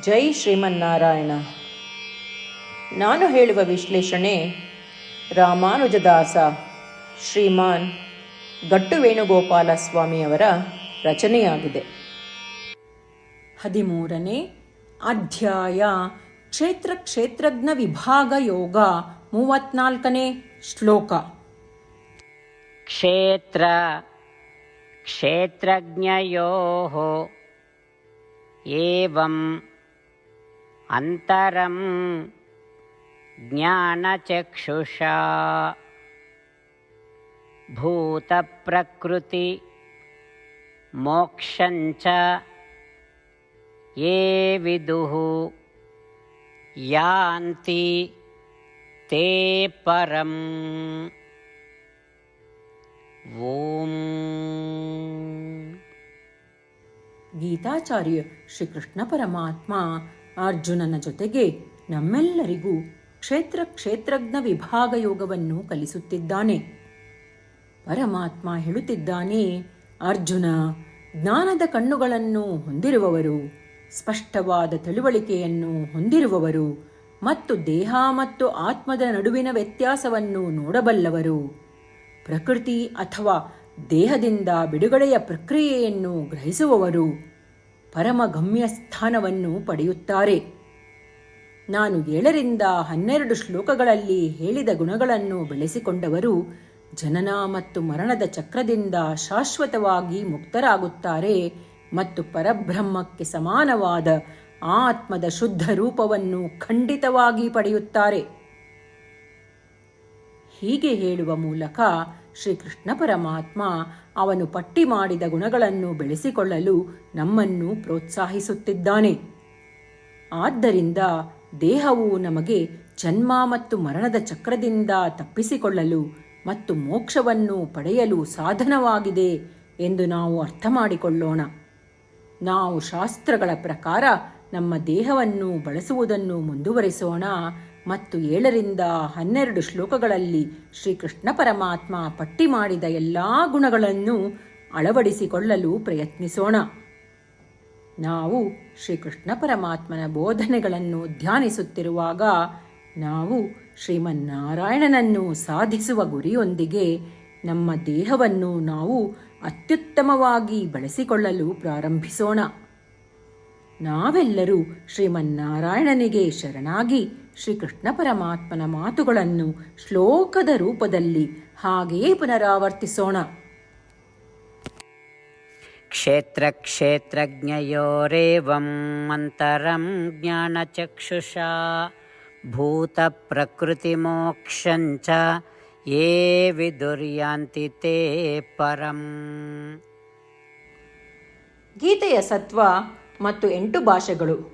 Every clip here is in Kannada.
ಜೈ ಶ್ರೀಮನ್ನಾರಾಯಣ. ನಾನು ಹೇಳುವ ವಿಶ್ಲೇಷಣೆ ರಾಮಾನುಜದಾಸ ಶ್ರೀಮಾನ್ ಗಟ್ಟು ವೇಣುಗೋಪಾಲ ಸ್ವಾಮಿಯವರ ರಚನೆಯಾಗಿದೆ. ಹದಿಮೂರನೇ ಅಧ್ಯಾಯ ಕ್ಷೇತ್ರ ಕ್ಷೇತ್ರಜ್ಞ ವಿಭಾಗ ಯೋಗ ಮೂವತ್ನಾಲ್ಕನೇ ಶ್ಲೋಕ. ಕ್ಷೇತ್ರ ಕ್ಷೇತ್ರಜ್ಞಯೋ ಏವಂ अन्तरं ज्ञानचक्षुषा। भूतप्रकृति मोक्षं ये विदुः। यान्ति ते परम्। ॐ। गीताचार्य श्रीकृष्णपरमात्मा ಅರ್ಜುನನ ಜೊತೆಗೆ ನಮ್ಮೆಲ್ಲರಿಗೂ ಕ್ಷೇತ್ರ ಕ್ಷೇತ್ರಜ್ಞ ವಿಭಾಗ ಯೋಗವನ್ನು ಕಲಿಸುತ್ತಿದ್ದಾನೆ. ಪರಮಾತ್ಮ ಹೇಳುತ್ತಿದ್ದಾನೆ, ಅರ್ಜುನ, ಜ್ಞಾನದ ಕಣ್ಣುಗಳನ್ನು ಹೊಂದಿರುವವರು, ಸ್ಪಷ್ಟವಾದ ತಿಳುವಳಿಕೆಯನ್ನು ಹೊಂದಿರುವವರು ಮತ್ತು ದೇಹ ಮತ್ತು ಆತ್ಮದ ನಡುವಿನ ವ್ಯತ್ಯಾಸವನ್ನು ನೋಡಬಲ್ಲವರು. ಪ್ರಕೃತಿ ಅಥವಾ ದೇಹದಿಂದ ಬಿಡುಗಡೆಯ ಪ್ರಕ್ರಿಯೆಯನ್ನು ಗ್ರಹಿಸುವವರು. ಪರಮ ಗಮ್ಯ ಸ್ಥಾನವನ್ನು ಪಡೆಯುತ್ತಾರೆ. ನಾನು ಏಳರಿಂದ ಹನ್ನೆರಡು ಶ್ಲೋಕಗಳಲ್ಲಿ ಹೇಳಿದ ಗುಣಗಳನ್ನು ಬೆಳೆಸಿಕೊಂಡವರು ಜನನ ಮತ್ತು ಮರಣದ ಚಕ್ರದಿಂದ ಶಾಶ್ವತವಾಗಿ ಮುಕ್ತರಾಗುತ್ತಾರೆ ಮತ್ತು ಪರಬ್ರಹ್ಮಕ್ಕೆ ಸಮಾನವಾದ ಆತ್ಮದ ಶುದ್ಧ ರೂಪವನ್ನು ಖಂಡಿತವಾಗಿ ಪಡೆಯುತ್ತಾರೆ. ಹೀಗೆ ಹೇಳುವ ಮೂಲಕ ಶ್ರೀಕೃಷ್ಣ ಪರಮಾತ್ಮ ಅವನು ಪಟ್ಟಿ ಮಾಡಿದ ಗುಣಗಳನ್ನು ಬೆಳೆಸಿಕೊಳ್ಳಲು ನಮ್ಮನ್ನು ಪ್ರೋತ್ಸಾಹಿಸುತ್ತಿದ್ದಾನೆ. ಆದ್ದರಿಂದ ದೇಹವು ನಮಗೆ ಜನ್ಮ ಮತ್ತು ಮರಣದ ಚಕ್ರದಿಂದ ತಪ್ಪಿಸಿಕೊಳ್ಳಲು ಮತ್ತು ಮೋಕ್ಷವನ್ನು ಪಡೆಯಲು ಸಾಧನವಾಗಿದೆ ಎಂದು ನಾವು ಅರ್ಥ ಮಾಡಿಕೊಳ್ಳೋಣ ನಾವು ಶಾಸ್ತ್ರಗಳ ಪ್ರಕಾರ ನಮ್ಮ ದೇಹವನ್ನು ಬಳಸುವುದನ್ನು ಮುಂದುವರಿಸೋಣ. ಮತ್ತು ಏಳರಿಂದ ಹನ್ನೆರಡು ಶ್ಲೋಕಗಳಲ್ಲಿ ಶ್ರೀಕೃಷ್ಣ ಪರಮಾತ್ಮ ಪಟ್ಟಿ ಮಾಡಿದ ಎಲ್ಲ ಗುಣಗಳನ್ನು ಅಳವಡಿಸಿಕೊಳ್ಳಲು ಪ್ರಯತ್ನಿಸೋಣ. ನಾವು ಶ್ರೀಕೃಷ್ಣ ಪರಮಾತ್ಮನ ಬೋಧನೆಗಳನ್ನು ಧ್ಯಾನಿಸುತ್ತಿರುವಾಗ ನಾವು ಶ್ರೀಮನ್ನಾರಾಯಣನನ್ನು ಸಾಧಿಸುವ ಗುರಿಯೊಂದಿಗೆ ನಮ್ಮ ದೇಹವನ್ನು ನಾವು ಅತ್ಯುತ್ತಮವಾಗಿ ಬಳಸಿಕೊಳ್ಳಲು ಪ್ರಾರಂಭಿಸೋಣ. ನಾವೆಲ್ಲರೂ ಶ್ರೀಮನ್ನಾರಾಯಣನಿಗೆ ಶರಣಾಗಿ ಶ್ರೀಕೃಷ್ಣ ಪರಮಾತ್ಮನ ಮಾತುಗಳನ್ನು ಶ್ಲೋಕದ ರೂಪದಲ್ಲಿ ಹಾಗೆಯೇ ಪುನರಾವರ್ತಿಸೋಣ. ಕ್ಷೇತ್ರ ಕ್ಷೇತ್ರಜ್ಞಯೋರೇವಂ ಅಂತರಂ ಪ್ರಕೃತಿ ಭೂತಪ್ರಕೃತಿಮೋಕ್ಷಂಚ ಯೇ ವಿದುರ್ಯಾಂತಿ ತೇ ಪರಂ. ಗೀತೆಯ ಸತ್ವ ಮತ್ತು ಎಂಟು ಭಾಷೆಗಳು.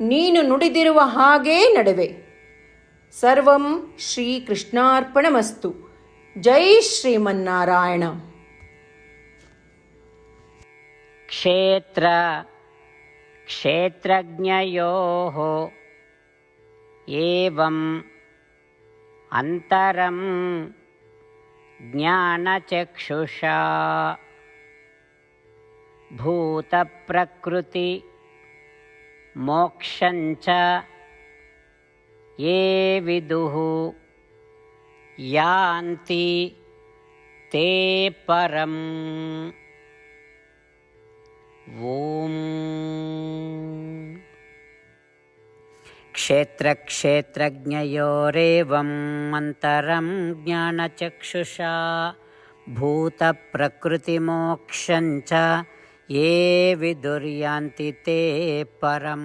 ನೀನು ನುಡಿದಿರುವ ಹಾಗೇ ನಡುವೆ ಸರ್ವಂ ಶ್ರೀಕೃಷ್ಣಾರ್ಪಣಮಸ್ತು ಜೈ ಶ್ರೀಮನ್ನಾರಾಯಣ क्षेत्र क्षेत्रज्ञयोः एवम् अन्तरं ज्ञानचक्षुषा भूतप्रकृति मोक्षञ्च ये विदुः यान्ति ते परम् ॐ क्षेत्रक्षेत्रज्ञयोरेवम् अन्तरं ज्ञानचक्षुषा भूतप्रकृतिमोक्षं च ये विदुर्यान्ति ते परम्